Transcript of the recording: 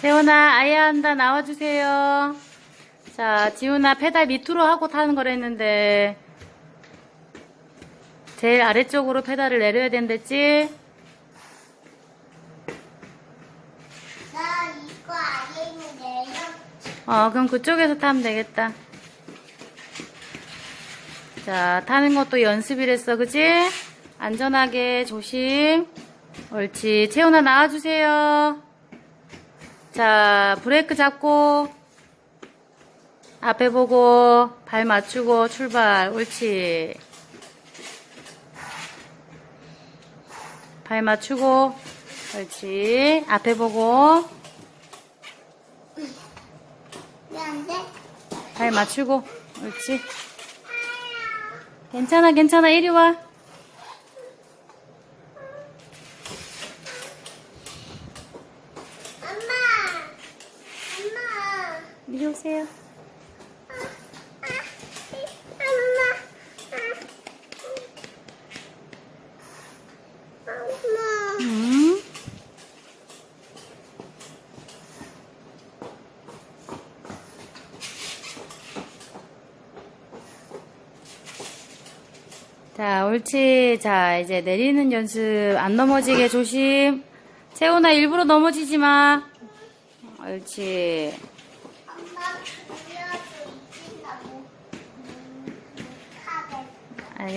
재훈아, 아야 한다 나와주세요. 자, 지훈아 페달 밑으로 하고 타는 거랬는데 제일 아래쪽으로 페달을 내려야 된댔지? 나 이거 아예 있는데 어, 그럼 그쪽에서 타면 되겠다. 자, 타는 것도 연습이랬어, 그지? 안전하게 조심. 옳지. 채훈아 나와주세요. 자, 브레이크 잡고, 앞에 보고, 발 맞추고, 출발. 옳지. 발 맞추고, 옳지. 앞에 보고? 발 맞추고, 옳지. 괜찮아, 괜찮아. 이리 와. 엄마 엄마 이리 오세요. 음. 자, 옳지. 자, 이제 내리는 연습. 안 넘어지게 조심. 채훈아, 일부러 넘어지지 마. 옳지. 엄마